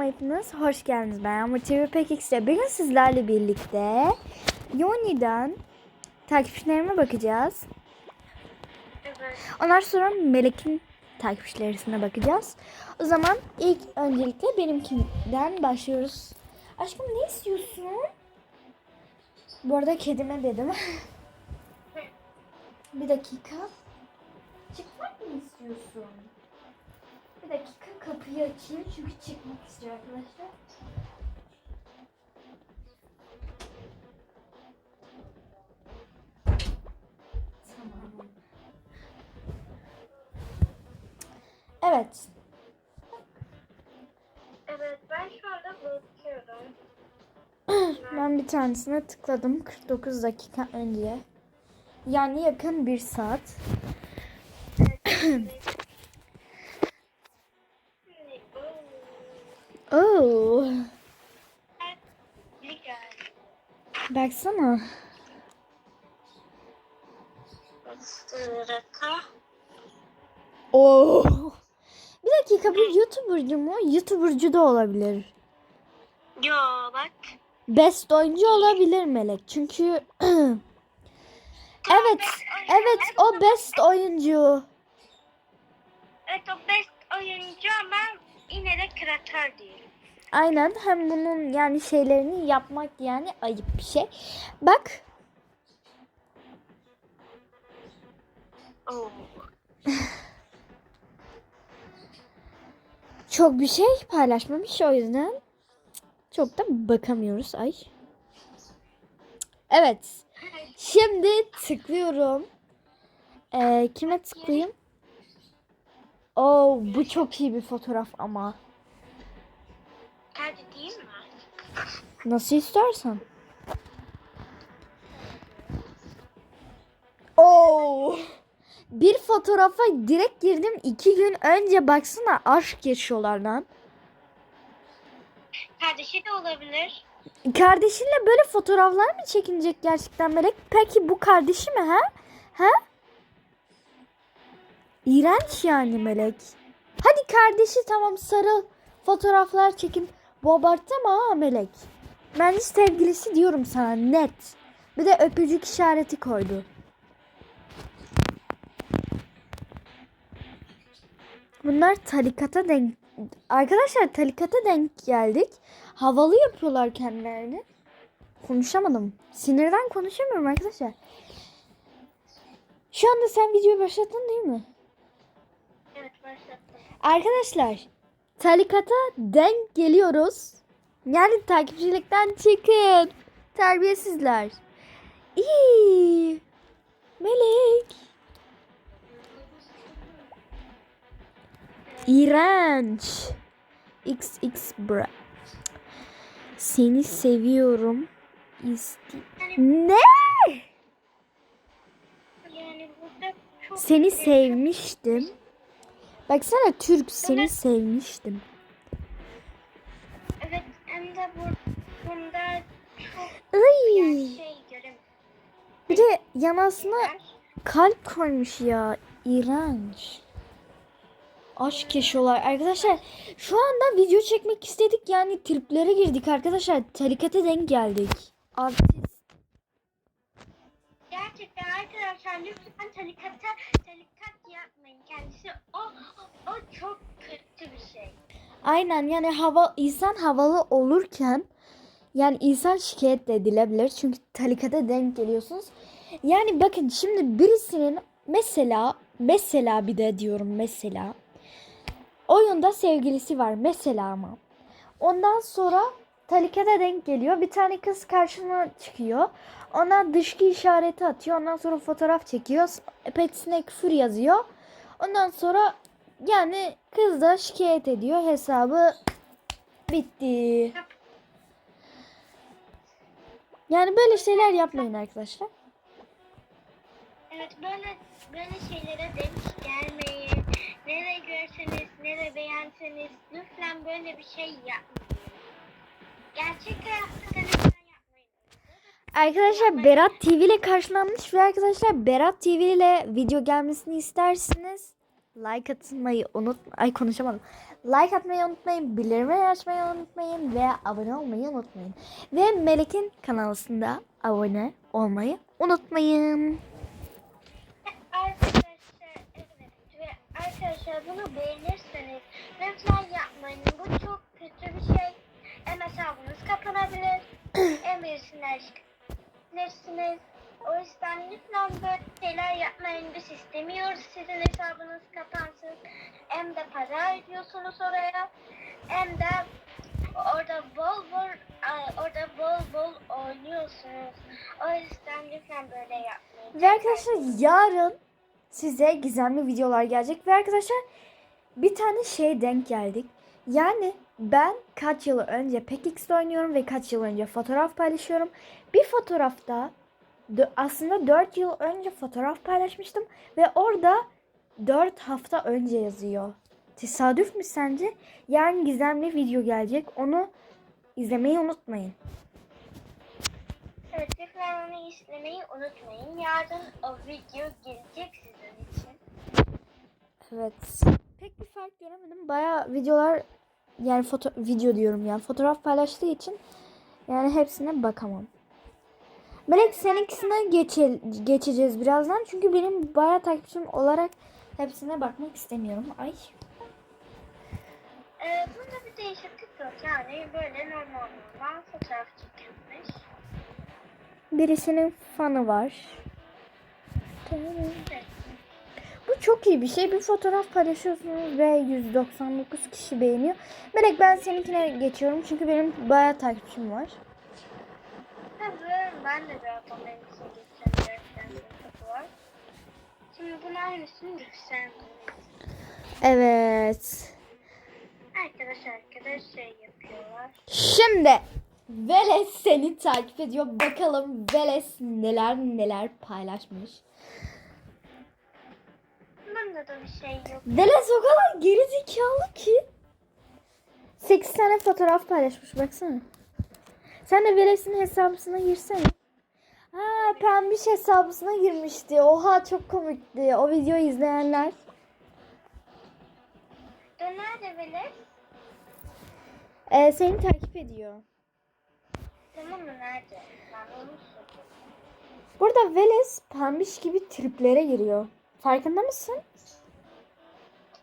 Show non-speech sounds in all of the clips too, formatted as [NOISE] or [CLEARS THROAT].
Hepiniz hoş geldiniz. Ben Yağmur TV PKX'de. Bugün sizlerle birlikte Yoni'den takipçilerime bakacağız. Evet. Ondan sonra Melek'in takipçilerine bakacağız. O zaman ilk öncelikle benimkinden başlıyoruz. Aşkım ne istiyorsun? Bu arada kedime dedim. [LAUGHS] Bir dakika. Çıkmak mı istiyorsun? Dakika kapıyı açayım çünkü çıkmak istiyor arkadaşlar. Tamam. Evet. Evet ben şu anda bakıyorum. [CLEARS THROAT] Ben bir tanesine tıkladım 49 dakika önce. Yani yakın bir saat. Şimdi, [CLEARS THROAT] oo, Oo, biri geldi. Baksana. Oo. Bir dakika bir YouTuber'cı mı? YouTuber'cı da olabilir. Yo bak. Best oyuncu olabilir Melek. Çünkü [CLEARS THROAT] evet, evet o best oyuncu. Evet o best oyuncu ama yine de kreatör değil. Aynen hem bunun yani şeylerini yapmak yani ayıp bir şey. Bak Oo. [LAUGHS] çok bir şey paylaşmamış o yüzden çok da bakamıyoruz ay. Evet. Şimdi tıklıyorum. Ee, kime tıklayayım? Oo bu çok iyi bir fotoğraf ama. Nasıl istersen. Oo. Bir fotoğrafa direkt girdim. iki gün önce baksana aşk yaşıyorlar lan. Kardeşi de olabilir. Kardeşinle böyle fotoğraflar mı çekinecek gerçekten Melek? Peki bu kardeşi mi ha? Ha? İğrenç yani Melek. Hadi kardeşi tamam sarıl. Fotoğraflar çekin. Bu abartma ha Melek. Bence sevgilisi diyorum sana net. Bir de öpücük işareti koydu. Bunlar tarikata denk... Arkadaşlar tarikata denk geldik. Havalı yapıyorlar kendilerini. Konuşamadım. Sinirden konuşamıyorum arkadaşlar. Şu anda sen videoyu başlattın değil mi? Evet başlattım. Arkadaşlar tarikata denk geliyoruz. Yani takipçilikten çıkın. Terbiyesizler. İyi. Melek. İğrenç. XX bra. Seni seviyorum. İsti. Ne? Seni sevmiştim. Baksana Türk seni sevmiştim. Bunda çok Ay. şey göremiyorum. Bir de yanasına kalp koymuş ya. İğrenç. Aşk yaşıyorlar. Arkadaşlar şu anda video çekmek istedik. Yani triplere girdik arkadaşlar. Tarikata denk geldik. Artist. Gerçekten arkadaşlar lütfen talikata talikat yapmayın. Kendisi o, o, o çok kötü bir şey. Aynen yani hava insan havalı olurken yani insan şikayet de edilebilir. Çünkü talikata denk geliyorsunuz. Yani bakın şimdi birisinin mesela mesela bir de diyorum mesela oyunda sevgilisi var mesela ama. Ondan sonra talikata denk geliyor. Bir tane kız karşına çıkıyor. Ona dışkı işareti atıyor. Ondan sonra fotoğraf çekiyor. Petisine küfür yazıyor. Ondan sonra yani kız da şikayet ediyor. Hesabı bitti. Yani böyle şeyler yapmayın arkadaşlar. Evet böyle böyle şeylere denk gelmeyin. Nereye görseniz, nereye beğenseniz lütfen böyle bir şey yapmayın. Gerçek hayatta da lütfen yapmayın. Arkadaşlar Berat TV ile karşılanmış ve arkadaşlar Berat TV ile video gelmesini isterseniz like atmayı unutmayın. Ay konuşamadım. Like atmayı unutmayın, bildirimleri açmayı unutmayın ve abone olmayı unutmayın. Ve Melek'in kanalında abone olmayı unutmayın. Arkadaşlar evet ve arkadaşlar bunu beğenirseniz lütfen yapmayın. Bu çok kötü bir şey. Hem hesabınız kapanabilir. [CLEARS THROAT] hem birisine çıkabilirsiniz. O yüzden lütfen böyle şeyler yapmayın. Biz istemiyoruz sizin hesabınız kapansın. Hem de para ödüyorsunuz oraya. Hem de orada bol bol orada bol bol oynuyorsunuz. O yüzden lütfen böyle yapmayın. Ve arkadaşlar yarın size gizemli videolar gelecek. Ve arkadaşlar bir tane şey denk geldik. Yani ben kaç yıl önce PKX'de oynuyorum ve kaç yıl önce fotoğraf paylaşıyorum. Bir fotoğrafta aslında 4 yıl önce fotoğraf paylaşmıştım ve orada 4 hafta önce yazıyor. Tesadüf mü sence? Yarın gizemli video gelecek. Onu izlemeyi unutmayın. Evet lütfen onu izlemeyi unutmayın. Yarın o video gelecek sizin için. Evet. Pek bir fark göremedim. Baya videolar yani foto video diyorum yani fotoğraf paylaştığı için yani hepsine bakamam. Melek seninkisine geçe, geçeceğiz birazdan. Çünkü benim baya takipçim olarak hepsine bakmak istemiyorum. Ay. Ee, bunda bir değişiklik yok. Yani böyle normal normal fotoğraf çekilmiş. Birisinin fanı var. Evet. Bu çok iyi bir şey. Bir fotoğraf paylaşıyorsunuz ve 199 kişi beğeniyor. Melek ben seninkine geçiyorum çünkü benim bayağı takipçim var. Ben de birazdan benim için geçeceğim. Dört var. Şimdi bunun aynısını yükselteceğiz. Evet. Arkadaş arkadaş şey yapıyorlar. Şimdi Veles seni takip ediyor. Bakalım Veles neler neler paylaşmış. Bunda da bir şey yok. Veles o kadar geri zekalı ki. 8 tane fotoğraf paylaşmış baksana. Sen de Veles'in hesabısına girsene. Ha pembiş hesabısına girmişti. Oha çok komikti. O videoyu izleyenler. Döner de böyle. Ee, seni takip ediyor. Tamam mı nerede? Ben onu soruyorum. Burada Veles pembiş gibi triplere giriyor. Farkında mısın?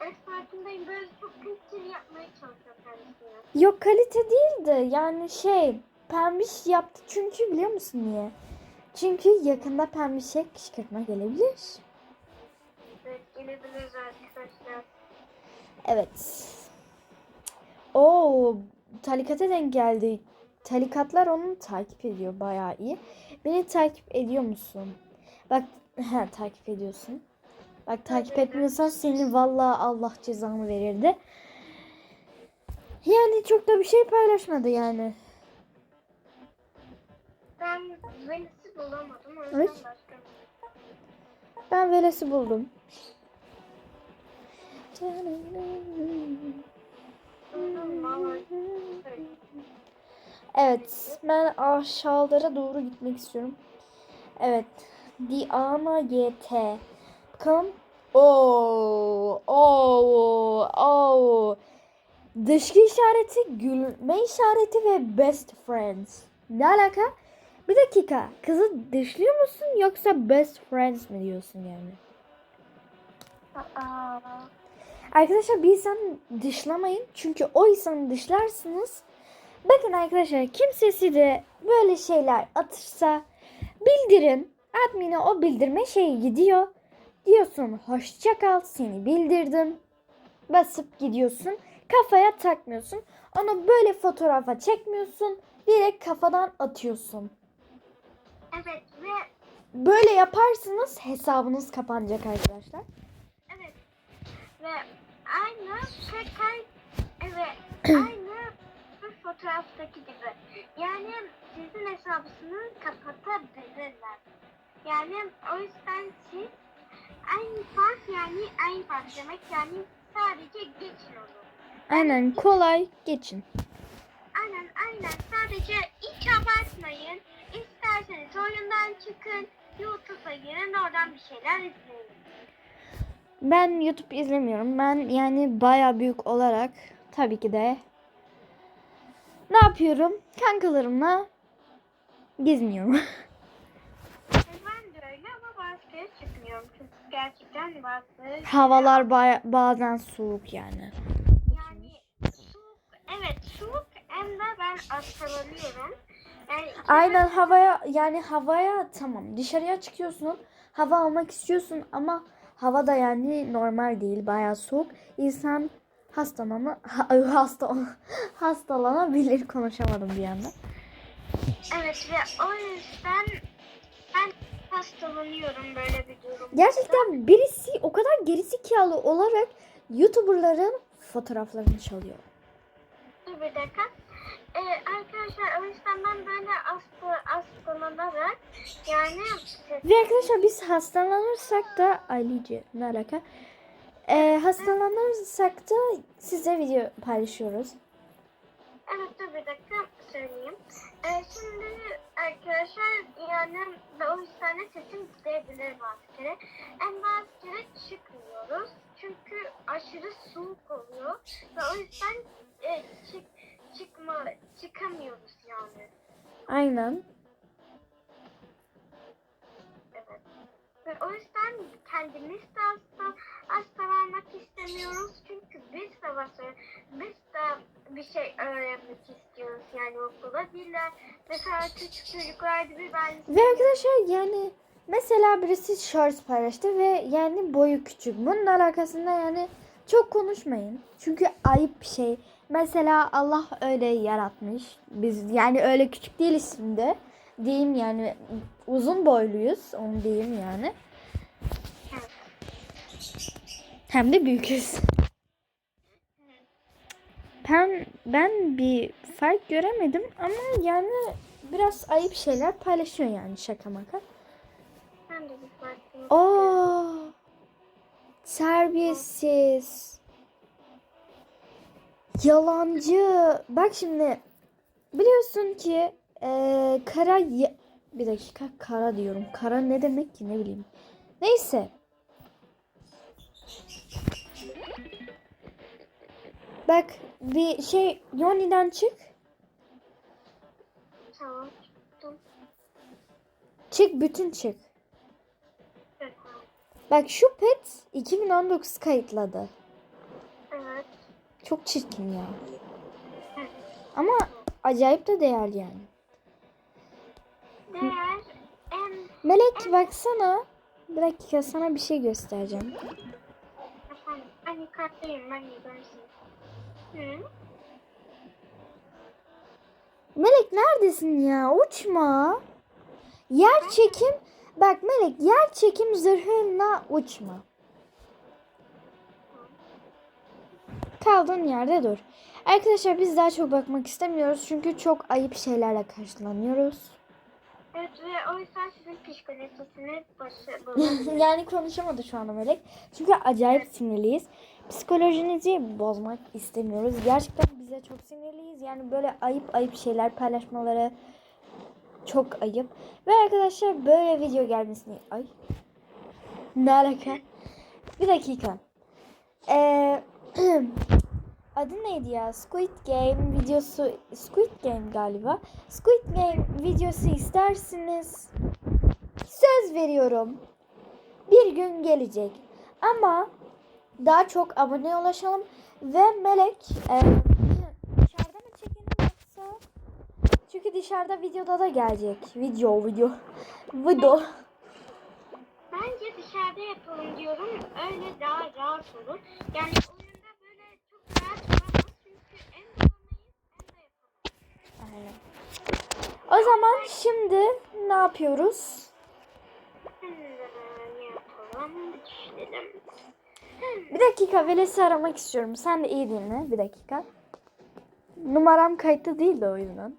Evet farkındayım. Böyle çok kötü yapmaya çalışıyor kendisini. Yok kalite değil de yani şey pembiş yaptı çünkü biliyor musun niye? Çünkü yakında pembişe kışkırtma gelebilir. Evet gelebiliriz arkadaşlar. Evet. Oo, talikata denk geldi. Talikatlar onu takip ediyor bayağı iyi. Beni takip ediyor musun? Bak, [LAUGHS] he, takip ediyorsun. Bak takip etmiyorsan seni vallahi Allah cezanı verirdi. Yani çok da bir şey paylaşmadı yani. Ben Venüs'ü bulamadım. O yüzden başka şey. Ben Veles'i buldum. Evet, ben aşağılara doğru gitmek istiyorum. Evet, Diana YT. Bakalım. Oo, oo, oo. Dışkı işareti, gülme işareti ve best friends. Ne alaka? Bir dakika. Kızı dışlıyor musun yoksa best friends mi diyorsun yani? Aa, Arkadaşlar bir insanı dışlamayın. Çünkü o insanı dışlarsınız. Bakın arkadaşlar kimse size böyle şeyler atırsa bildirin. Admin'e o bildirme şeyi gidiyor. Diyorsun hoşça kal seni bildirdim. Basıp gidiyorsun. Kafaya takmıyorsun. Onu böyle fotoğrafa çekmiyorsun. Direkt kafadan atıyorsun. Evet ve Böyle yaparsınız hesabınız kapanacak arkadaşlar. evet ve aynı tekrar evet [CLEARS THROAT] aynı bu fotoğraftaki gibi. Yani sizin hesabınızı kapatabilirler. Yani o yüzden siz aynı fark yani aynı fark demek yani sadece geçin onu. Aynen kolay geçin. Aynen aynen sadece hiç abartmayın. İsterseniz oyundan çıkın. YouTube'a girin oradan bir şeyler izleyin. Ben YouTube izlemiyorum. Ben yani baya büyük olarak tabii ki de ne yapıyorum? Kankalarımla geziniyorum. Ben de öyle ama bazı kere çıkmıyorum. Çünkü gerçekten bazı... Havalar baya- bazen soğuk yani. Yani soğuk, evet soğuk hem de ben hastalanıyorum. Yani Aynen havaya yani havaya tamam dışarıya çıkıyorsun hava almak istiyorsun ama hava da yani normal değil bayağı soğuk insan hastalana ha, [LAUGHS] hasta hastalanabilir konuşamadım bir anda. Evet ve o yüzden ben hastalanıyorum böyle bir durumda. Gerçekten birisi o kadar gerizekalı olarak YouTuber'ların fotoğraflarını çalıyor. Dur bir dakika. Ee, arkadaşlar o yüzden ben böyle hasta, hastalanarak yani Ve arkadaşlar biz hastalanırsak da Alice ne alaka? Ee, hastalanırsak da size video paylaşıyoruz. Evet dur bir dakika söyleyeyim. Ee, şimdi arkadaşlar yani o yüzden de sesim gidebilir bazı kere. En bazı kere çıkmıyoruz. Çünkü aşırı soğuk oluyor. Ve o yüzden e, çıkamıyoruz yani. Aynen. Evet. Ve o yüzden kendimiz de hasta, hastalanmak istemiyoruz. Çünkü biz de vasır, biz de bir şey öğrenmek istiyoruz. Yani okulda değiller. Mesela küçük çocuklar gibi ben Ve arkadaşlar yani mesela birisi shorts paylaştı ve yani boyu küçük. Bunun alakasında yani çok konuşmayın. Çünkü ayıp bir şey. Mesela Allah öyle yaratmış. Biz yani öyle küçük değiliz şimdi. Diyeyim yani uzun boyluyuz. Onu diyeyim yani. Hem de büyüküz. Ben ben bir fark göremedim ama yani biraz ayıp şeyler paylaşıyor yani şaka maka. ben de bir farkım. Oo. Terbiyesiz. Yalancı. Bak şimdi biliyorsun ki eee, kara bir dakika kara diyorum. Kara ne demek ki ne bileyim. Neyse. Bak bir şey Yoni'den çık. Tamam. Çık bütün çık. Bak şu pet 2019 kayıtladı. Evet. Çok çirkin ya. Ama acayip de değerli yani. Değer Melek baksana. Bir dakika sana bir şey göstereceğim. efendim. Hani karttayım görsün. Hı? Melek neredesin ya? Uçma. Yer çekim. Bak Melek yer çekim zırhına uçma. Kaldığın yerde dur. Arkadaşlar biz daha çok bakmak istemiyoruz. Çünkü çok ayıp şeylerle karşılanıyoruz. Evet ve o yüzden sizin psikolojisini [LAUGHS] başı yani konuşamadı şu anda Melek. Çünkü acayip sinirliyiz. Psikolojinizi bozmak istemiyoruz. Gerçekten bize çok sinirliyiz. Yani böyle ayıp ayıp şeyler paylaşmaları çok ayıp. Ve arkadaşlar böyle video gelmesini... Ay. Ne alaka? Bir dakika. Ee, [CLEARS THROAT] adı neydi ya? Squid Game videosu... Squid Game galiba. Squid Game videosu istersiniz. Söz veriyorum. Bir gün gelecek. Ama daha çok abone ulaşalım ve Melek e, dışarıda mı çekelim yoksa? Çünkü dışarıda videoda da gelecek. Video, video. Video. Bence dışarıda yapalım diyorum. Öyle daha rahat olur. Yani oyunda böyle çok rahat olamaz. Çünkü en bulamayız en de yapamayız. Aynen. O zaman şimdi ne yapıyoruz? Bir dakika Veles'i aramak istiyorum. Sen de iyi dinle. Bir dakika. Numaram kayıtlı değil de o yüzden.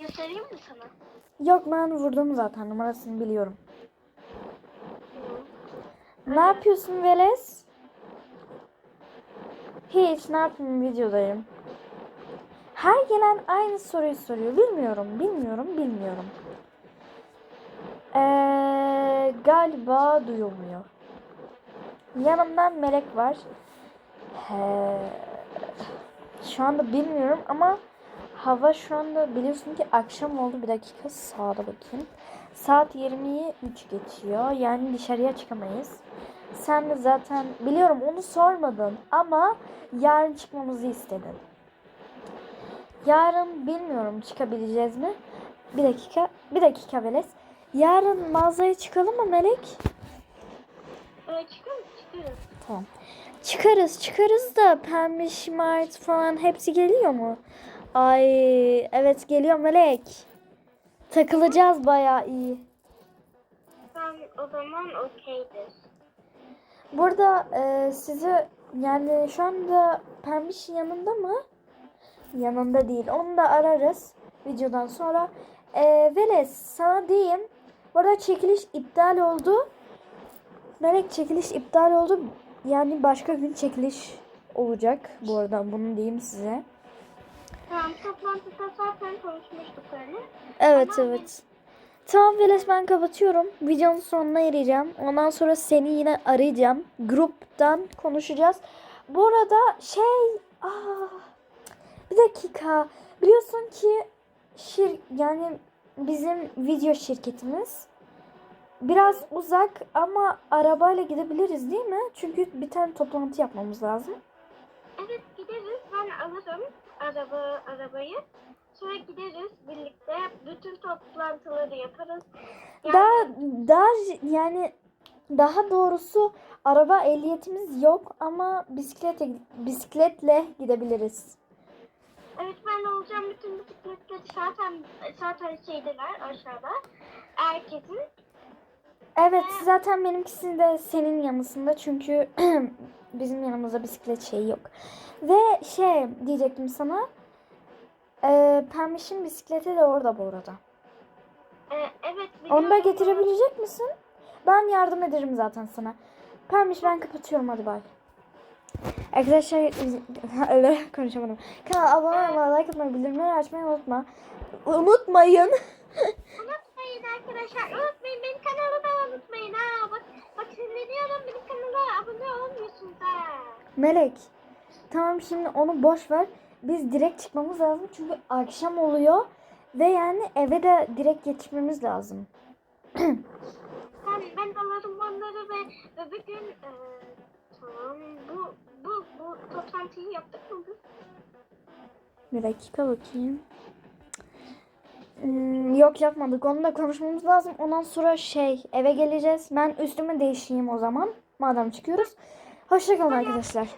Göstereyim mi sana? Yok ben vurdum zaten numarasını biliyorum. Ne yapıyorsun Veles? Hiç ne yapayım videodayım. Her gelen aynı soruyu soruyor. Bilmiyorum, bilmiyorum, bilmiyorum. Ee, galiba duyulmuyor. Yanımdan Melek var. Ee, şu anda bilmiyorum ama hava şu anda biliyorsun ki akşam oldu. Bir dakika sağda bakayım. Saat 20'yi 3 geçiyor. Yani dışarıya çıkamayız. Sen de zaten biliyorum onu sormadın ama yarın çıkmamızı istedin. Yarın bilmiyorum çıkabileceğiz mi? Bir dakika. Bir dakika Veles. Yarın mağazaya çıkalım mı Melek? Ee, çıkarız çıkarız. Tamam. Çıkarız çıkarız da pembe şımart falan hepsi geliyor mu? Ay evet geliyor Melek. Takılacağız bayağı iyi. Tamam o zaman okeydir. Burada e, sizi yani şu anda Pembiş yanında mı? Yanında değil. Onu da ararız videodan sonra. E, Veles sana diyeyim. Bu arada çekiliş iptal oldu. Melek çekiliş iptal oldu. Yani başka gün çekiliş olacak. Bu arada bunu diyeyim size. Tamam toplantıda zaten konuşmuştuk öyle. Evet Tamam. evet. Tamam Veles ben kapatıyorum. Videonun sonuna ereceğim. Ondan sonra seni yine arayacağım. Gruptan konuşacağız. Bu arada şey... Aa, bir dakika. Biliyorsun ki şir yani bizim video şirketimiz biraz uzak ama arabayla gidebiliriz değil mi? Çünkü bir tane toplantı yapmamız lazım. Evet gideriz ben alırım araba arabayı. Sonra gideriz birlikte bütün toplantıları yaparız. Yani Daha daha yani daha doğrusu araba ehliyetimiz yok ama bisiklete bisikletle gidebiliriz. evet ben olacağım bütün bisikletleri zaten zaten şeydeler aşağıda. Herkesin. Evet zaten benimkisi de senin yanısında çünkü [CLEARS THROAT] bizim yanımızda bisiklet şeyi yok. Ve şey diyecektim sana. E, Pembiş'in bisikleti de orada bu arada. Ee, evet Onu da getirebilecek misin? Ben yardım ederim zaten sana. Pembiş ben kapatıyorum hadi bay. Arkadaşlar [LAUGHS] öyle konuşamadım. Kanala abone olmayı, like atmayı, bildirimleri açmayı unutma. Unutmayın. [LAUGHS] Unutmayın arkadaşlar. Unutmayın benim kanalı da unutmayın ha. Bak bak sinirleniyorum benim kanala abone olmuyorsunuz ha. Melek. Tamam şimdi onu boş ver. Biz direkt çıkmamız lazım çünkü akşam oluyor ve yani eve de direkt geçmemiz lazım. Ben, ben alırım onları ve, bir gün e, tamam bu bu bu toplantıyı yaptık mı biz? Bir dakika bakayım. Hmm, yok yapmadık. Onu da konuşmamız lazım. Ondan sonra şey eve geleceğiz. Ben üstümü değişeyim o zaman. Madem çıkıyoruz. Hoşçakalın arkadaşlar.